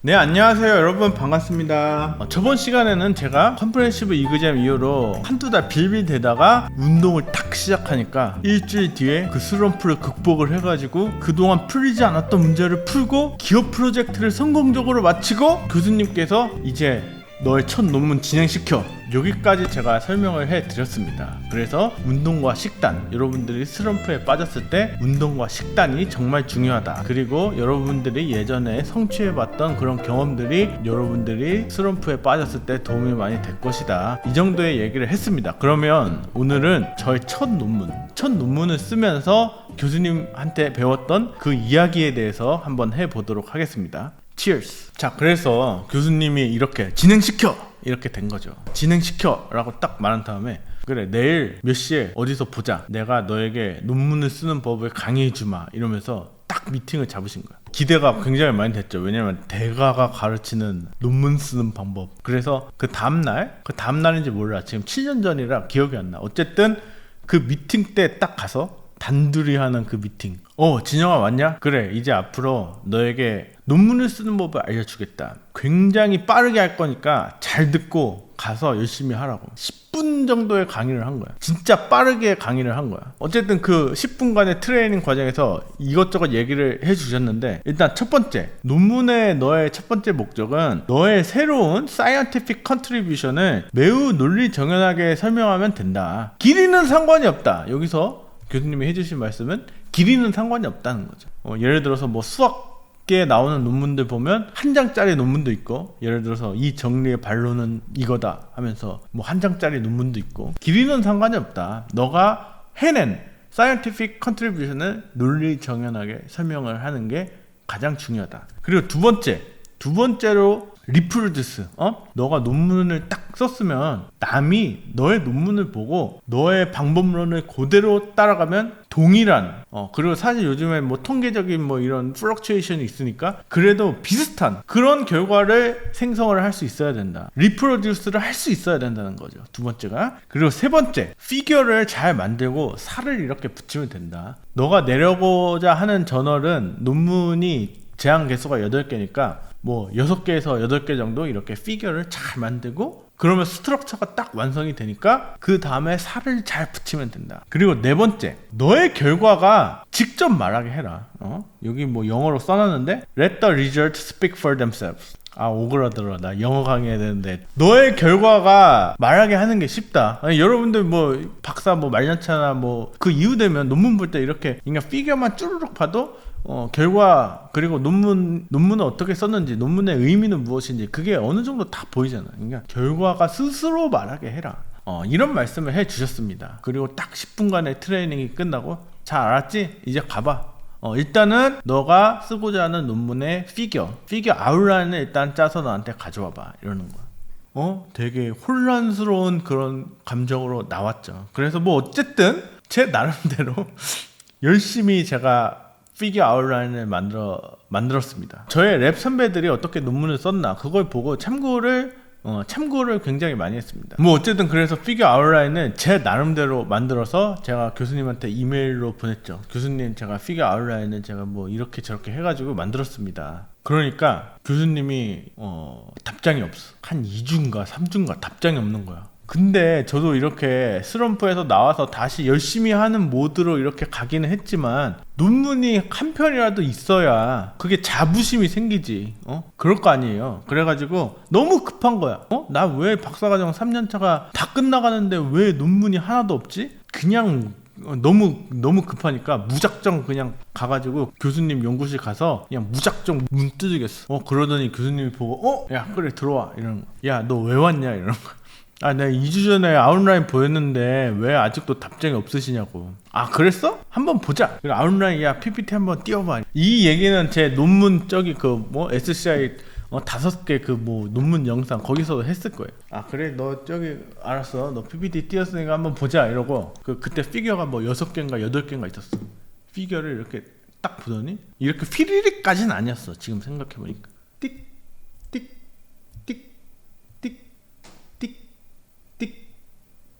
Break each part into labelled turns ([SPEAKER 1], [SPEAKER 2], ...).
[SPEAKER 1] 네 안녕하세요. 여러분 반갑습니다. 어, 저번 시간에는 제가 컴프레시브 이그잼 이후로 한두 달 빌빌대다가 운동을 딱 시작하니까 일주일 뒤에 그 슬럼프를 극복을 해가지고 그동안 풀리지 않았던 문제를 풀고 기업 프로젝트를 성공적으로 마치고 교수님께서 이제 너의 첫 논문 진행시켜. 여기까지 제가 설명을 해 드렸습니다. 그래서 운동과 식단 여러분들이 슬럼프에 빠졌을 때 운동과 식단이 정말 중요하다. 그리고 여러분들이 예전에 성취해 봤던 그런 경험들이 여러분들이 슬럼프에 빠졌을 때 도움이 많이 될 것이다. 이 정도의 얘기를 했습니다. 그러면 오늘은 저의 첫 논문 첫 논문을 쓰면서 교수님한테 배웠던 그 이야기에 대해서 한번 해 보도록 하겠습니다 Cheers. 자, 그래서 교수님이 이렇게 진행시켜! 이렇게 된 거죠. 진행시켜! 라고 딱 말한 다음에 그래, 내일 몇 시에 어디서 보자. 내가 너에게 논문을 쓰는 법을 강의해 주마. 이러면서 딱 미팅을 잡으신 거야. 기대가 굉장히 많이 됐죠. 왜냐면 대가가 가르치는 논문 쓰는 방법. 그래서 그 다음날, 그 다음날인지 몰라. 지금 7년 전이라 기억이 안 나. 어쨌든 그 미팅 때 딱 가서 단둘이 하는 그 미팅. 어, 진영아 왔냐? 그래, 이제 앞으로 너에게 논문을 쓰는 법을 알려주겠다. 굉장히 빠르게 할 거니까 잘 듣고 가서 열심히 하라고. 10분 정도의 강의를 한 거야. 진짜 빠르게 강의를 한 거야. 어쨌든 그 10분간의 트레이닝 과정에서 이것저것 얘기를 해 주셨는데, 일단 첫 번째, 논문의 너의 첫 번째 목적은 너의 새로운 scientific contribution을 매우 논리 정연하게 설명하면 된다. 길이는 상관이 없다. 여기서 교수님이 해주신 말씀은 길이는 상관이 없다는 거죠. 어, 예를 들어서 뭐 수학계 나오는 논문들 보면 한 장짜리 논문도 있고 예를 들어서 이 정리의 반론은 이거다 하면서 뭐 한 장짜리 논문도 있고 길이는 상관이 없다. 너가 해낸 scientific contribution을 논리 정연하게 설명을 하는 게 가장 중요하다. 그리고 두 번째, 두 번째로 리프로듀스 어? 너가 논문을 딱 썼으면 남이 너의 논문을 보고 너의 방법론을 그대로 따라가면 동일한 어 그리고 사실 요즘에 뭐 통계적인 뭐 이런 플럭츄에이션이 있으니까 그래도 비슷한 그런 결과를 생성을 할 수 있어야 된다. 리프로듀스를 할 수 있어야 된다는 거죠. 두 번째가. 그리고 세 번째 피규어를 잘 만들고 살을 이렇게 붙이면 된다. 너가 내려고자 하는 저널은 논문이 제한 개수가 8개니까 뭐 6개에서 8개 정도 이렇게 피규어를 잘 만들고 그러면 스트럭처가 딱 완성이 되니까 그 다음에 살을 잘 붙이면 된다. 그리고 네 번째, 너의 결과가 직접 말하게 해라. 어? 여기 뭐 영어로 써놨는데 Let the results speak for themselves. 아 오그라들어 나 영어 강의해야 되는데 너의 결과가 말하게 하는 게 쉽다 아니, 여러분들 뭐 박사 뭐 말년차나 뭐 그 이후 되면 논문 볼 때 이렇게 그냥 피규어만 쭈르륵 봐도 어, 결과 그리고 논문 논문을 어떻게 썼는지 논문의 의미는 무엇인지 그게 어느 정도 다 보이잖아. 그러니까 결과가 스스로 말하게 해라. 어, 이런 말씀을 해 주셨습니다. 그리고 딱 10분간의 트레이닝이 끝나고 잘 알았지? 이제 가봐. 어, 일단은 너가 쓰고자 하는 논문의 피규어, 피규어 아웃라인을 일단 짜서 너한테 가져와 봐. 이러는 거야. 어? 되게 혼란스러운 그런 감정으로 나왔죠. 그래서 뭐 어쨌든 제 나름대로 열심히 제가 피규어 아웃라인을 만들어 만들었습니다. 저의 랩 선배들이 어떻게 논문을 썼나 그걸 보고 참고를 어, 참고를 굉장히 많이 했습니다. 뭐 어쨌든 그래서 피규어 아웃라인을 제 나름대로 만들어서 제가 교수님한테 이메일로 보냈죠. 교수님 제가 피규어 아웃라인을 제가 뭐 이렇게 저렇게 해가지고 만들었습니다. 그러니까 교수님이 어, 답장이 없어. 한 2주인가 3주인가 답장이 없는 거야. 근데 저도 이렇게 슬럼프에서 나와서 다시 열심히 하는 모드로 이렇게 가기는 했지만 논문이 한 편이라도 있어야 그게 자부심이 생기지. 어? 그럴 거 아니에요. 그래가지고 너무 급한 거야. 어나 왜 박사과정 3년차가 다 끝나가는데 왜 논문이 하나도 없지? 그냥 어, 너무 너무 급하니까 무작정 그냥 가가지고 교수님 연구실 가서 그냥 무작정 문 두드렸어. 어 그러더니 교수님이 보고 어? 야 그래 들어와. 이러는 거야 너 왜 왔냐? 이러는 거야 아, 내가 2주 전에 아웃라인 보였는데 왜 아직도 답장이 없으시냐고. 아, 그랬어? 한번 보자. 아웃라인, 야, PPT 한번 띄워봐. 이 얘기는 제 논문 저기 그 뭐 SCI 어, 다섯 개 그 뭐 논문 영상 거기서 했을 거예요. 아, 그래, 너 저기 알았어. 너 PPT 띄웠으니까 한번 보자. 이러고 그 그때 피규어가 뭐 여섯 개인가 여덟 개인가 있었어. 피규어를 이렇게 딱 보더니 이렇게 휘리릭까지는 아니었어. 지금 생각해 보니까. 띡, 띡, 띡, 띡, 띡.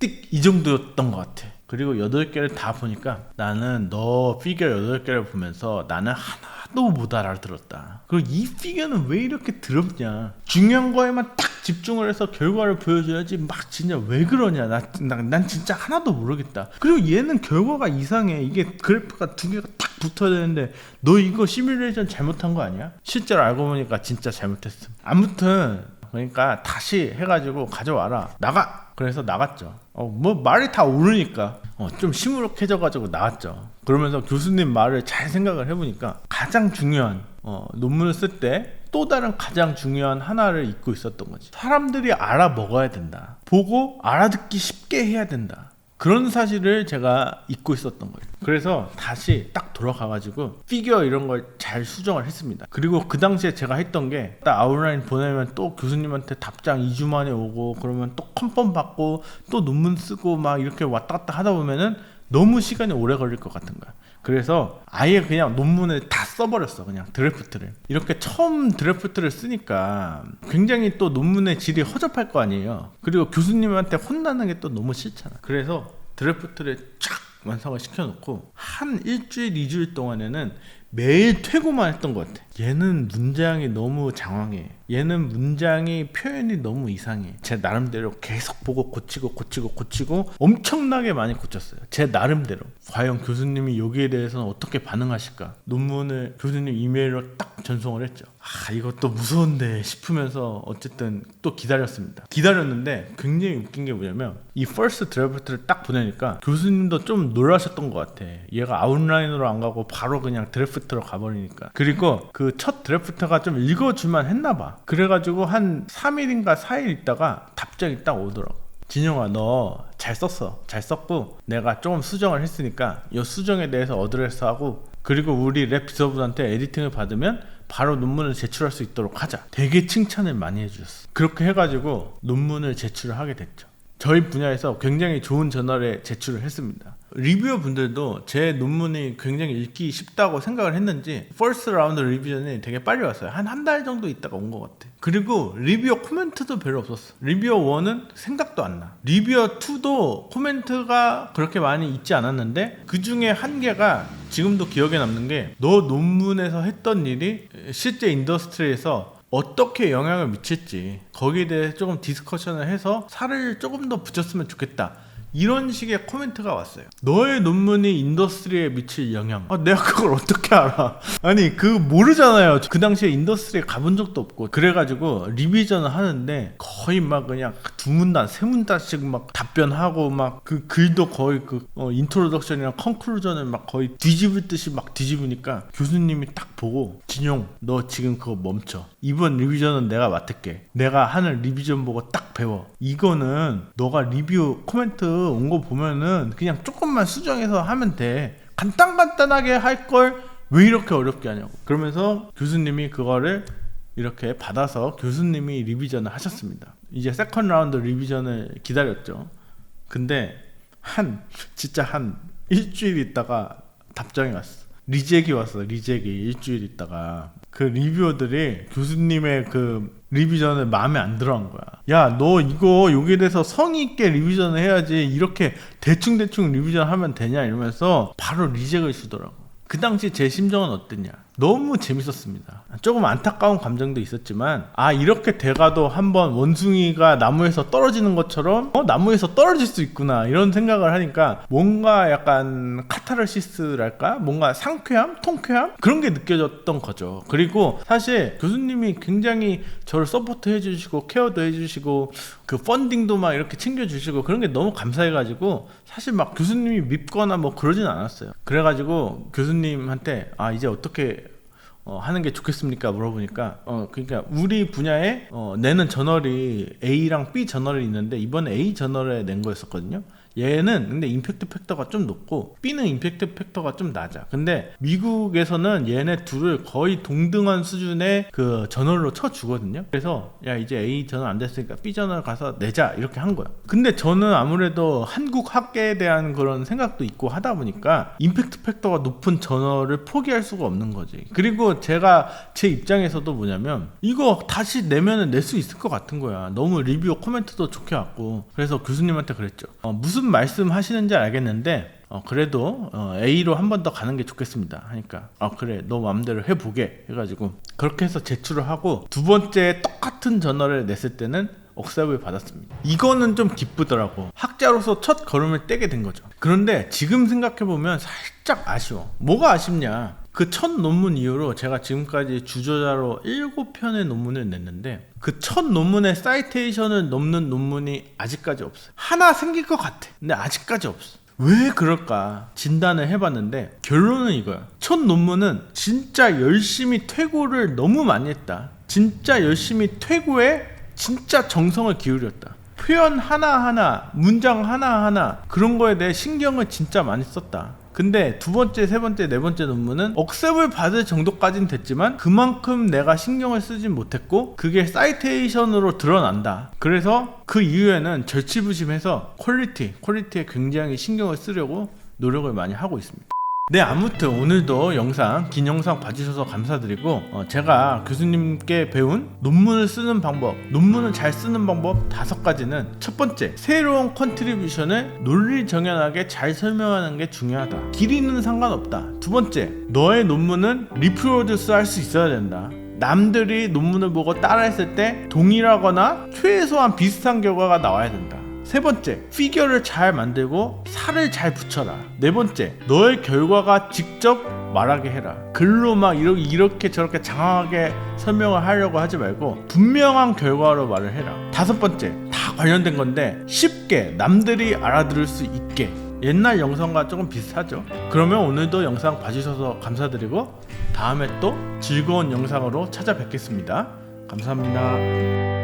[SPEAKER 1] 띡 이 정도였던 것 같아. 그리고 여덟 개를 다 보니까 나는 너 피규어 여덟 개를 보면서 나는 하나도 못 알아들었다. 그리고 이 피겨는 왜 이렇게 더럽냐? 중요한 거에만 딱 집중을 해서 결과를 보여줘야지 막 진짜 왜 그러냐? 나, 나, 난 진짜 하나도 모르겠다. 그리고 얘는 결과가 이상해. 이게 그래프가 두 개가 딱 붙어야 되는데 너 이거 시뮬레이션 잘못한 거 아니야? 실제로 알고 보니까 진짜 잘못했어. 아무튼 그러니까 다시 해가지고 가져와라. 나가. 그래서 나갔죠. 어, 뭐 말이 다 오르니까 어, 좀 시무룩해져가지고 나왔죠. 그러면서 교수님 말을 잘 생각을 해보니까 가장 중요한 어, 논문을 쓸 때 또 다른 가장 중요한 하나를 잊고 있었던 거지. 사람들이 알아 먹어야 된다. 보고 알아듣기 쉽게 해야 된다. 그런 사실을 제가 잊고 있었던 거예요. 그래서 다시 딱 돌아가가지고 피규어 이런 걸 잘 수정을 했습니다. 그리고 그 당시에 제가 했던 게 딱 아웃라인 보내면 또 교수님한테 답장 2주 만에 오고 그러면 또 컨펌 받고 또 논문 쓰고 막 이렇게 왔다 갔다 하다 보면은 너무 시간이 오래 걸릴 것 같은 거야. 그래서 아예 그냥 논문을 다 써버렸어. 그냥 드래프트를. 이렇게 처음 드래프트를 쓰니까 굉장히 또 논문의 질이 허접할 거 아니에요. 그리고 교수님한테 혼나는 게 또 너무 싫잖아. 그래서 드래프트를 쫙 완성을 시켜놓고 한 일주일, 이주일 동안에는 매일 퇴고만 했던 것 같아. 얘는 문장이 너무 장황해. 얘는 문장이 표현이 너무 이상해. 제 나름대로 계속 보고 고치고 고치고 고치고 엄청나게 많이 고쳤어요. 제 나름대로. 과연 교수님이 여기에 대해서는 어떻게 반응하실까? 논문을 교수님 이메일로 딱 전송을 했죠. 아, 이것도 무서운데 싶으면서 어쨌든 또 기다렸습니다. 기다렸는데 굉장히 웃긴 게 뭐냐면 이 first 드래프트를 딱 보내니까 교수님도 좀 놀라셨던 것 같아. 얘가 아웃라인으로 안 가고 바로 그냥 드래프트로 가버리니까. 그리고 그 첫 드래프트가 좀 읽어줄만 했나 봐. 그래가지고 한 3일인가 4일 있다가 답장이 딱 오더라고. 진영아 너 잘 썼어 잘 썼고 내가 조금 수정을 했으니까 이 수정에 대해서 어드레스 하고 그리고 우리 랩 비서분한테 에디팅을 받으면 바로 논문을 제출할 수 있도록 하자 되게 칭찬을 많이 해주셨어 그렇게 해가지고 논문을 제출을 하게 됐죠 저희 분야에서 굉장히 좋은 저널에 제출을 했습니다. 리뷰어 분들도 제 논문이 굉장히 읽기 쉽다고 생각을 했는지 퍼스트 라운드 리뷰전이 되게 빨리 왔어요. 한 한 달 정도 있다가 온 것 같아. 그리고 리뷰어 코멘트도 별로 없었어. 리뷰어 1은 생각도 안 나. 리뷰어 2도 코멘트가 그렇게 많이 있지 않았는데 그 중에 한 개가 지금도 기억에 남는 게 너 논문에서 했던 일이 실제 인더스트리에서 어떻게 영향을 미칠지 거기에 대해 조금 디스커션을 해서 살을 조금 더 붙였으면 좋겠다. 이런 식의 코멘트가 왔어요. 너의 논문이 인더스트리에 미칠 영향. 아, 내가 그걸 어떻게 알아? 아니, 그 모르잖아요. 그 당시에 인더스트리에 가본 적도 없고. 그래가지고 리비전을 하는데 거의 막 그냥 두 문단, 세 문단씩 막 답변하고 막 그 글도 거의 그 어, 인트로덕션이랑 컨클루전을 막 거의 뒤집을 듯이 막 뒤집으니까 교수님이 딱 보고 진용, 너 지금 그거 멈춰. 이번 리비전은 내가 맡을게. 내가 하는 리비전 보고 딱 배워. 이거는 너가 리뷰 코멘트 온 거 보면은 그냥 조금만 수정해서 하면 돼. 간단간단하게 할 걸 왜 이렇게 어렵게 하냐고. 그러면서 교수님이 그거를 이렇게 받아서 교수님이 리비전을 하셨습니다. 이제 세컨 라운드 리비전을 기다렸죠. 근데 한 진짜 한 일주일 있다가 답장이 왔어. 리젝이 왔어. 리젝이 일주일 있다가 그 리뷰어들이 교수님의 그 리비전을 마음에 안 들어한 거야. 야, 너 이거 여기에 대해서 성의 있게 리비전을 해야지 이렇게 대충 대충 리비전 하면 되냐 이러면서 바로 리젝을 주더라고. 그 당시 제 심정은 어땠냐? 너무 재밌었습니다. 조금 안타까운 감정도 있었지만 아 이렇게 돼가도 한번 원숭이가 나무에서 떨어지는 것처럼 어 나무에서 떨어질 수 있구나 이런 생각을 하니까 뭔가 약간 카타르시스랄까? 뭔가 상쾌함? 통쾌함? 그런 게 느껴졌던 거죠. 그리고 사실 교수님이 굉장히 저를 서포트 해주시고 케어도 해주시고 그 펀딩도 막 이렇게 챙겨주시고 그런 게 너무 감사해가지고 사실 막 교수님이 밉거나 뭐 그러진 않았어요. 그래가지고 교수님한테 아 이제 어떻게 어, 하는 게 좋겠습니까? 물어보니까 어 그러니까 우리 분야에 어, 내는 저널이 A랑 B 저널이 있는데 이번에 A 저널에 낸 거였었거든요. 얘는 근데 임팩트 팩터가 좀 높고 B는 임팩트 팩터가 좀 낮아. 근데 미국에서는 얘네 둘을 거의 동등한 수준의 그 저널로 쳐 주거든요. 그래서 야 이제 A 저널 안 됐으니까 B 저널 가서 내자 이렇게 한 거야. 근데 저는 아무래도 한국 학계에 대한 그런 생각도 있고 하다 보니까 임팩트 팩터가 높은 저널을 포기할 수가 없는 거지. 그리고 제가 제 입장에서도 뭐냐면 이거 다시 내면은 낼 수 있을 것 같은 거야. 너무 리뷰 코멘트도 좋게 왔고 그래서 교수님한테 그랬죠. 어, 무슨 말씀 하시는지 알겠는데 어, 그래도 어, A로 한 번 더 가는 게 좋겠습니다. 하니까 아 그래 너 마음대로 해보게 해가지고 그렇게 해서 제출을 하고 두 번째 똑같은 전화를 냈을 때는 억셉을 받았습니다. 이거는 좀 기쁘더라고. 학자로서 첫 걸음을 떼게 된 거죠. 그런데 지금 생각해보면 살짝 아쉬워. 뭐가 아쉽냐? 그 첫 논문 이후로 제가 지금까지 주저자로 7편의 논문을 냈는데 그 첫 논문의 사이테이션을 넘는 논문이 아직까지 없어요. 하나 생길 것 같아. 근데 아직까지 없어. 왜 그럴까 진단을 해봤는데 결론은 이거야. 첫 논문은 진짜 열심히 퇴고를 너무 많이 했다. 진짜 열심히 퇴고에 진짜 정성을 기울였다. 표현 하나하나, 문장 하나하나 그런 거에 대해 신경을 진짜 많이 썼다. 근데 두 번째, 세 번째, 네 번째 논문은 억셉을 받을 정도까지는 됐지만 그만큼 내가 신경을 쓰진 못했고 그게 사이테이션으로 드러난다. 그래서 그 이후에는 절치부심해서 퀄리티, 퀄리티에 굉장히 신경을 쓰려고 노력을 많이 하고 있습니다. 네 아무튼 오늘도 영상 긴 영상 봐주셔서 감사드리고 어, 제가 교수님께 배운 논문을 쓰는 방법 논문을 잘 쓰는 방법 다섯 가지는 첫 번째 새로운 컨트리뷰션을 논리 정연하게 잘 설명하는 게 중요하다. 길이는 상관없다. 두 번째 너의 논문은 리프로듀스 할 수 있어야 된다. 남들이 논문을 보고 따라했을 때 동일하거나 최소한 비슷한 결과가 나와야 된다 세 번째, 피규어를 잘 만들고 살을 잘 붙여라. 네 번째, 너의 결과가 직접 말하게 해라. 글로 막 이렇게, 이렇게 저렇게 장황하게 설명을 하려고 하지 말고 분명한 결과로 말을 해라. 다섯 번째, 다 관련된 건데 쉽게 남들이 알아들을 수 있게. 옛날 영상과 조금 비슷하죠. 그러면 오늘도 영상 봐주셔서 감사드리고 다음에 또 즐거운 영상으로 찾아뵙겠습니다. 감사합니다.